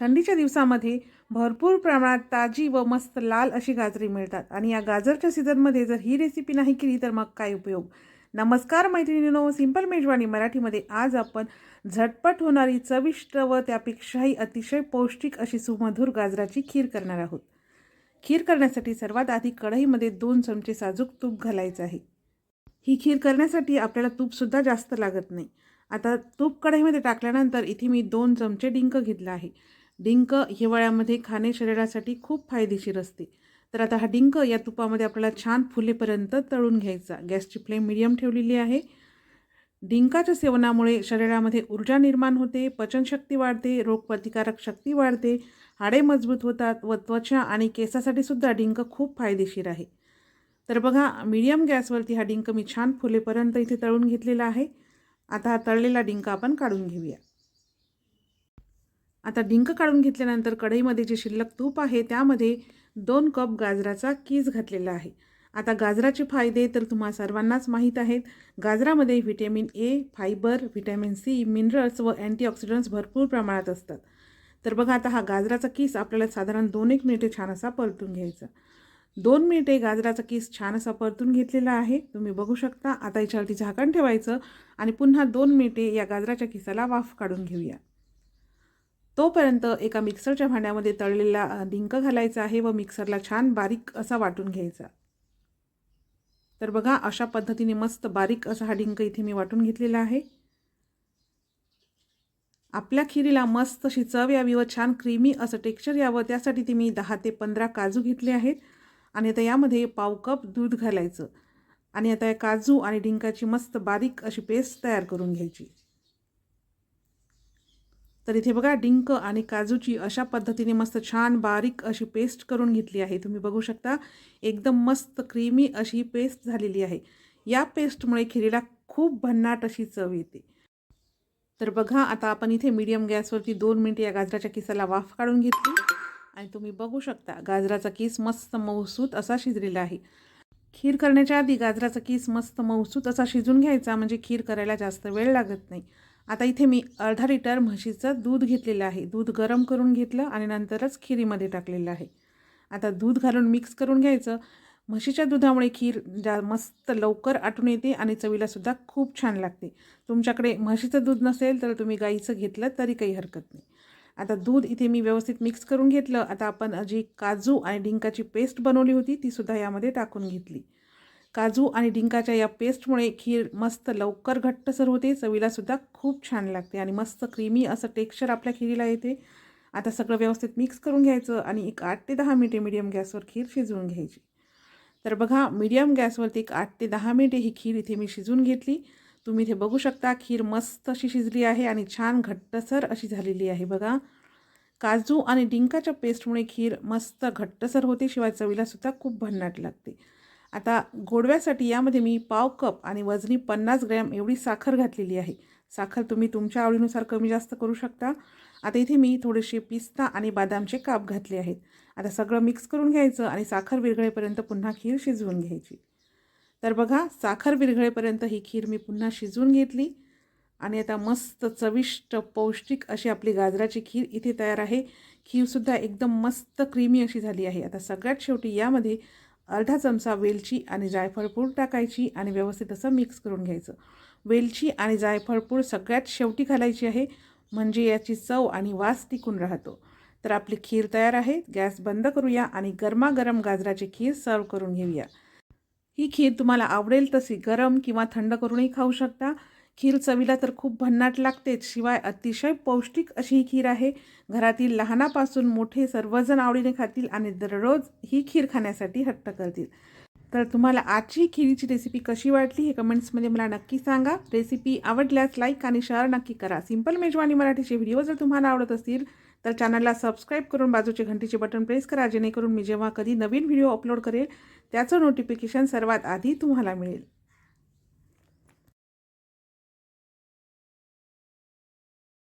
थंडीच्या दिवसामध्ये भरपूर प्रमाणात ताजी व मस्त लाल अशी गाजरी मिळतात. आणि या गाजरच्या सीझनमध्ये जर ही रेसिपी नाही केली तर मग काय उपयोग? नमस्कार मैत्रिणीनो. सिंपल मेजवानी मराठीमध्ये आज आपण झटपट होणारी चविष्ट व त्यापेक्षाही अतिशय पौष्टिक अशी सुमधुर गाजराची खीर करणार आहोत. खीर करण्यासाठी सर्वात आधी कढईमध्ये दोन चमचे साजूक तूप घालायचं आहे. ही खीर करण्यासाठी आपल्याला तूपसुद्धा जास्त लागत नाही. आता तूप कढईमध्ये टाकल्यानंतर इथे मी दोन चमचे डिंक घेतला आहे. डिंक हिवाळ्यामध्ये खाणे शरीरासाठी खूप फायदेशीर असते. तर आता हा डिंक या तुपामध्ये आपल्याला छान फुलेपर्यंत तळून घ्यायचा. गॅसची फ्लेम मिडियम ठेवलेली आहे. डिंकाच्या सेवनामुळे शरीरामध्ये ऊर्जा निर्माण होते पचनशक्ती वाढते रोगप्रतिकारक शक्ती वाढते हाडे मजबूत होतात व त्वचा आणि केसासाठी सुद्धा डिंक खूप फायदेशीर आहे. तर बघा मिडियम गॅसवरती हा डिंक मी छान फुलेपर्यंत इथे तळून घेतलेला आहे. आता हा तळलेला डिंक आपण काढून घेऊया. आता डिंक काढून घेतल्यानंतर कढईमध्ये जे शिल्लक तूप आहे त्यामध्ये दोन कप गाजराचा कीस घातलेला आहे. आता गाजराचे फायदे तर तुम्हा सर्वांनाच माहीत आहेत. गाजरामध्ये vitamin A fibre vitamin C minerals व अँटीऑक्सिडंट्स भरपूर प्रमाणात असतात. तर बघा आता हा गाजराचा किस आपल्याला साधारण दोन एक मिनिटे छान असा परतून घ्यायचा. दोन मिनिटे गाजराचा किस छान असा परतून घेतलेला आहे. तुम्ही बघू शकता आता याच्यावरती झाकण ठेवायचं आणि पुन्हा दोन मिनिटे या गाजराच्या किसाला वाफ काढून घेऊया. तोपर्यंत एका मिक्सरच्या भांड्यामध्ये तळलेला डिंक घालायचा आहे व मिक्सरला छान बारीक असा वाटून घ्यायचा. तर बघा अशा पद्धतीने मस्त बारीक असा हा डिंक इथे मी वाटून घेतलेला आहे. आपल्या खिरीला मस्त अशी चव यावी व छान क्रीमी असं टेक्स्चर यावं त्यासाठी ते मी दहा ते पंधरा काजू घेतले आहेत. आणि आता यामध्ये पाव कप दूध घालायचं. आणि आता या काजू आणि डिंकाची मस्त बारीक अशी पेस्ट तयार करून घ्यायची. तर इथे बघा डिंक आणि काजूची अशा पद्धतीने मस्त छान बारीक अशी पेस्ट करून घेतली आहे. तुम्ही बघू शकता एकदम मस्त क्रीमी अशी पेस्ट झालेली आहे. या पेस्टमुळे खिरीला खूप भन्नाट अशी चव येते. तर बघा आता आपण इथे मीडियम गॅसवरती दोन मिनटं या गाजराच्या किसाला वाफ काढून घेतली. आणि तुम्ही बघू शकता गाजराचा किस मस्त मऊसूत असा शिजलेला आहे. खीर करण्याच्या आधी गाजराचा किस मस्त मऊसूत असा शिजून घ्यायचा म्हणजे खीर करायला जास्त वेळ लागत नाही. आता इथे मी अर्धा लिटर म्हशीचं दूध घेतलेलं आहे. दूध गरम करून घेतलं आणि नंतरच खिरीमध्ये टाकलेलं आहे. आता दूध घालून मिक्स करून घ्यायचं. म्हशीच्या दुधामुळे खीर जा मस्त लवकर आटून येते आणि चवीलासुद्धा खूप छान लागते. तुमच्याकडे म्हशीचं दूध नसेल तर तुम्ही गाईचं घेतलं तरी काही हरकत नाही. आता दूध इथे मी व्यवस्थित मिक्स करून घेतलं. आता आपण जी काजू आणि डिंकाची पेस्ट बनवली होती तीसुद्धा यामध्ये टाकून घेतली. काजू आणि डिंकाच्या या पेस्टमुळे खीर मस्त लवकर घट्टसर होते. चवीलासुद्धा खूप छान लागते आणि मस्त क्रीमी असं टेक्स्चर आपल्या खिरीला येते. आता सगळं व्यवस्थित मिक्स करून घ्यायचं आणि एक आठ ते दहा मिनिटे मीडियम गॅसवर खीर शिजवून घ्यायची. तर बघा मीडियम गॅसवरती एक आठ ते दहा मिनिटे ही खीर इथे मी शिजवून घेतली. तुम्ही इथे बघू शकता खीर मस्त अशी शिजली आहे आणि छान घट्टसर अशी झालेली आहे बघा. काजू आणि डिंकाच्या पेस्टमुळे खीर मस्त घट्टसर होते शिवाय चवीलासुद्धा खूप भन्नाट लागते. आता गोडव्यासाठी यामध्ये मी पाव कप आणि वजनी पन्नास ग्रॅम एवढी साखर घातलेली आहे. साखर तुम्ही तुमच्या आवडीनुसार कमी जास्त करू शकता. आता इथे मी थोडेसे पिस्ता आणि बदामचे काप घातले आहेत. आता सगळं मिक्स करून घ्यायचं आणि साखर विरघळेपर्यंत पुन्हा खीर शिजवून घ्यायची. तर बघा साखर विरघळेपर्यंत ही खीर मी पुन्हा शिजवून घेतली. आणि आता मस्त चविष्ट पौष्टिक अशी आपली गाजराची खीर इथे तयार आहे. खीरसुद्धा एकदम मस्त क्रीमी अशी झाली आहे. आता सगळ्यात शेवटी यामध्ये अर्धा चमचा वेलची आणि जायफळपूड टाकायची आणि व्यवस्थित असं मिक्स करून घ्यायचं. वेलची आणि जायफळपूड सगळ्यात शेवटी घालायची आहे म्हणजे याची चव आणि वास टिकून राहतो. तर आपली खीर तयार आहे गॅस बंद करूया आणि गरमागरम गाजराची खीर सर्व करून घेऊया. ही खीर तुम्हाला आवडेल तशी गरम किंवा थंड करूनही खाऊ शकता. खीर चवीला तर खूप भन्नाट लागतेच शिवाय अतिशय पौष्टिक अशी ही खीर आहे. घरातील लहानापासून मोठे सर्वजण आवडीने खातील आणि दररोज ही खीर खाण्यासाठी हट्ट करतील. तर तुम्हाला आजची खिरीची रेसिपी कशी वाटली हे कमेंट्समध्ये मला नक्की सांगा. रेसिपी आवडल्यास लाईक आणि शेअर नक्की करा. सिंपल मेजवानी मराठीचे व्हिडिओ जर तुम्हाला आवडत असतील तर चॅनलला सबस्क्राईब करून बाजूचे घंटीचे बटन प्रेस करा. जेणेकरून मी जेव्हा कधी नवीन व्हिडिओ अपलोड करेल त्याचं नोटिफिकेशन सर्वात आधी तुम्हाला मिळेल.